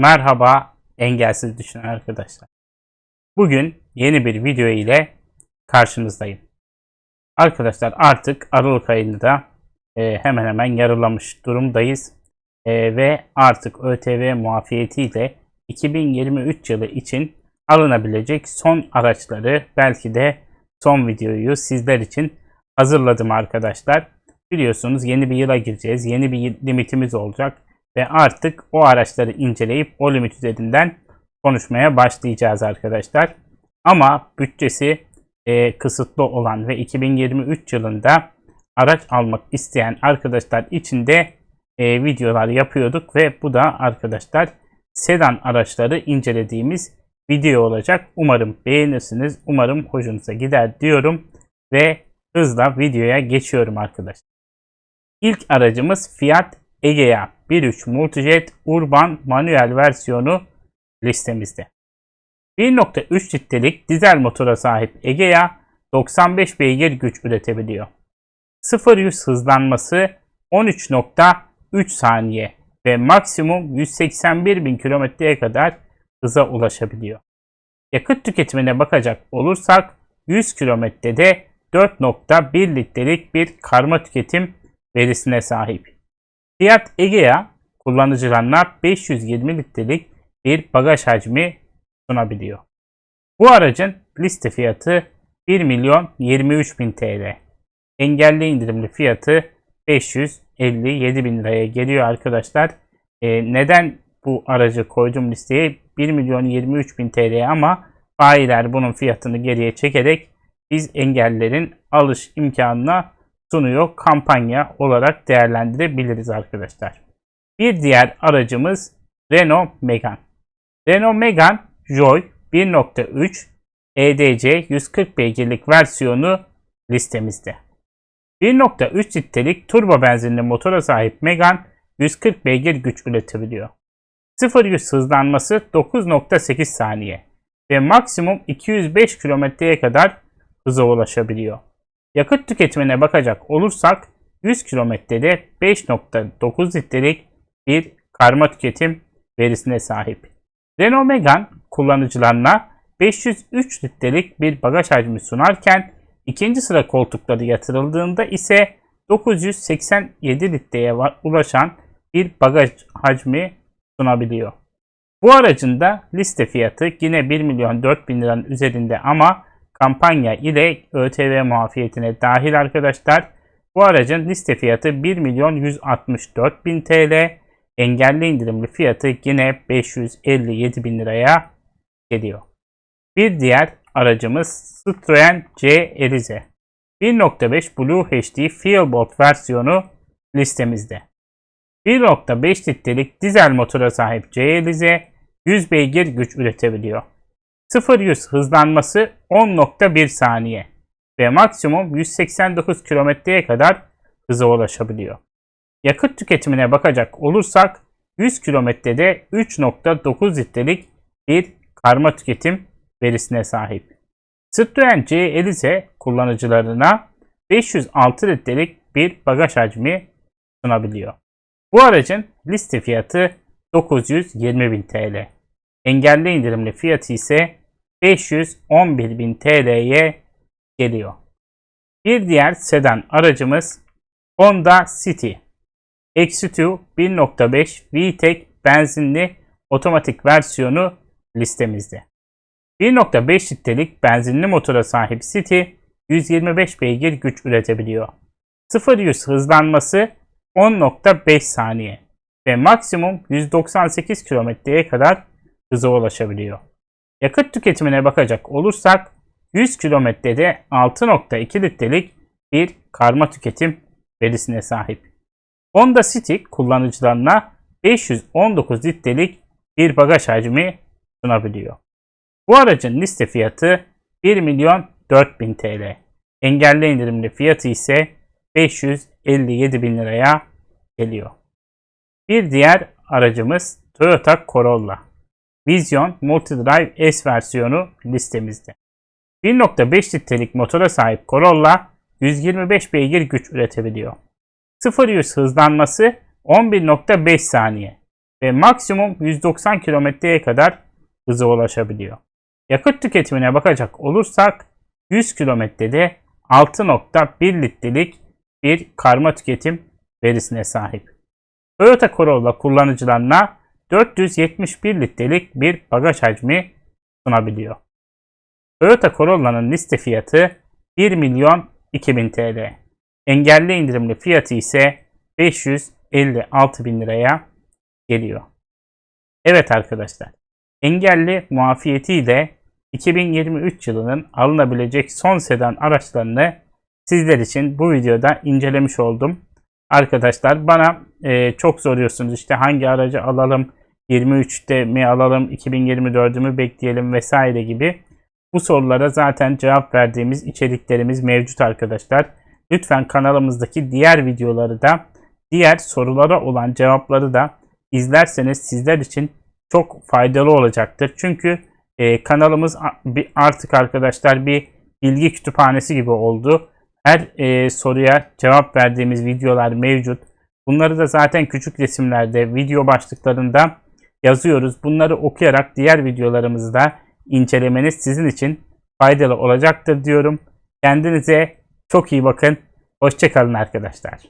Merhaba engelsiz düşünen arkadaşlar. Bugün yeni bir video ile karşınızdayım. Arkadaşlar artık Aralık ayında e, hemen hemen yarılamış durumdayız. E, ve artık ÖTV muafiyetiyle 2023 yılı için alınabilecek son araçları belki de son videoyu sizler için hazırladım arkadaşlar. Biliyorsunuz yeni bir yıla gireceğiz. Yeni bir limitimiz olacak ve artık o araçları inceleyip o limit üzerinden konuşmaya başlayacağız arkadaşlar. Ama bütçesi e, kısıtlı olan ve 2023 yılında araç almak isteyen arkadaşlar için de e, videolar yapıyorduk ve bu da arkadaşlar sedan araçları incelediğimiz video olacak. Umarım beğenirsiniz. Umarım hoşunuza gider diyorum ve hızla videoya geçiyorum arkadaşlar. İlk aracımız Fiat Egea 1.3 Multijet Urban manuel versiyonu listemizde. 1.3 litrelik dizel motora sahip Egea 95 beygir güç üretebiliyor. 0-100 hızlanması 13.3 saniye ve maksimum 181 bin kilometreye kadar hıza ulaşabiliyor. Yakıt tüketimine bakacak olursak 100 kilometrede 4.1 litrelik bir karma tüketim verisine sahip. Fiat Egea kullanıcılarına 520 litrelik bir bagaj hacmi sunabiliyor. Bu aracın liste fiyatı 1 milyon 23 bin TL. Engelli indirimli fiyatı 557 bin liraya geliyor arkadaşlar. Ee, neden bu aracı koydum listeye? 1 milyon 23 bin TL ama bayiler bunun fiyatını geriye çekerek biz engellerin alış imkanına sunuyor. Kampanya olarak değerlendirebiliriz arkadaşlar. Bir diğer aracımız Renault Megane. Renault Megane Joy 1.3 EDC 140 beygirlik versiyonu listemizde. 1.3 litrelik turbo benzinli motora sahip Megane 140 beygir güç üretebiliyor. 0-100 hızlanması 9.8 saniye ve maksimum 205 kilometreye kadar hıza ulaşabiliyor. Yakıt tüketimine bakacak olursak 100 kilometrede 5.9 litrelik bir karma tüketim verisine sahip. Renault Megane kullanıcılarına 503 litrelik bir bagaj hacmi sunarken ikinci sıra koltukları yatırıldığında ise 987 litreye ulaşan bir bagaj hacmi sunabiliyor. Bu aracın da liste fiyatı yine 1 milyon 4 bin liranın üzerinde ama kampanya ile ÖTV muafiyetine dahil arkadaşlar. Bu aracın liste fiyatı 1 milyon 164 bin TL. Engelli indirimli fiyatı yine 557 bin liraya geliyor. Bir diğer aracımız Citroen C Elize. 1.5 Blue HD Feelbolt versiyonu listemizde. 1.5 litrelik dizel motora sahip C Elize 100 beygir güç üretebiliyor. 0-100 hızlanması 10.1 saniye ve maksimum 189 kilometreye kadar hıza ulaşabiliyor. Yakıt tüketimine bakacak olursak 100 kilometrede 3.9 litrelik bir karma tüketim verisine sahip. Citroen C Elize kullanıcılarına 506 litrelik bir bagaj hacmi sunabiliyor. Bu aracın liste fiyatı 920.000 TL. Engelli indirimli fiyatı ise 511.000 TL'ye geliyor. Bir diğer sedan aracımız Honda City. X2 1.5 VTEC benzinli otomatik versiyonu listemizde. 1.5 litrelik benzinli motora sahip City 125 beygir güç üretebiliyor. 0-100 hızlanması 10.5 saniye ve maksimum 198 kilometreye kadar hıza ulaşabiliyor. Yakıt tüketimine bakacak olursak 100 kilometrede 6.2 litrelik bir karma tüketim verisine sahip. Honda City kullanıcılarına 519 litrelik bir bagaj hacmi sunabiliyor. Bu aracın liste fiyatı 1 milyon 4000 TL. Engelli indirimli fiyatı ise 557 bin liraya geliyor. Bir diğer aracımız Toyota Corolla. Vision Multidrive S versiyonu listemizde. 1.5 litrelik motora sahip Corolla 125 beygir güç üretebiliyor. 0-100 hızlanması 11.5 saniye ve maksimum 190 kilometreye kadar hıza ulaşabiliyor. Yakıt tüketimine bakacak olursak 100 kilometrede 6.1 litrelik bir karma tüketim verisine sahip. Toyota Corolla kullanıcılarına 471 litrelik bir bagaj hacmi sunabiliyor. Toyota Corolla'nın liste fiyatı 1 milyon 2000 TL. Engelli indirimli fiyatı ise 556 bin liraya geliyor. Evet arkadaşlar, engelli muafiyetiyle 2023 yılının alınabilecek son sedan araçlarını sizler için bu videoda incelemiş oldum. Arkadaşlar bana e, çok soruyorsunuz işte hangi aracı alalım, 23'te mi alalım, 2024'ü mü bekleyelim vesaire gibi. Bu sorulara zaten cevap verdiğimiz içeriklerimiz mevcut arkadaşlar. Lütfen kanalımızdaki diğer videoları da, diğer sorulara olan cevapları da izlerseniz sizler için çok faydalı olacaktır. Çünkü e, kanalımız artık arkadaşlar bir bilgi kütüphanesi gibi oldu. Her e, soruya cevap verdiğimiz videolar mevcut. Bunları da zaten küçük resimlerde, video başlıklarında yazıyoruz. Bunları okuyarak diğer videolarımızı da incelemeniz sizin için faydalı olacaktır diyorum. Kendinize çok iyi bakın. Hoşçakalın arkadaşlar.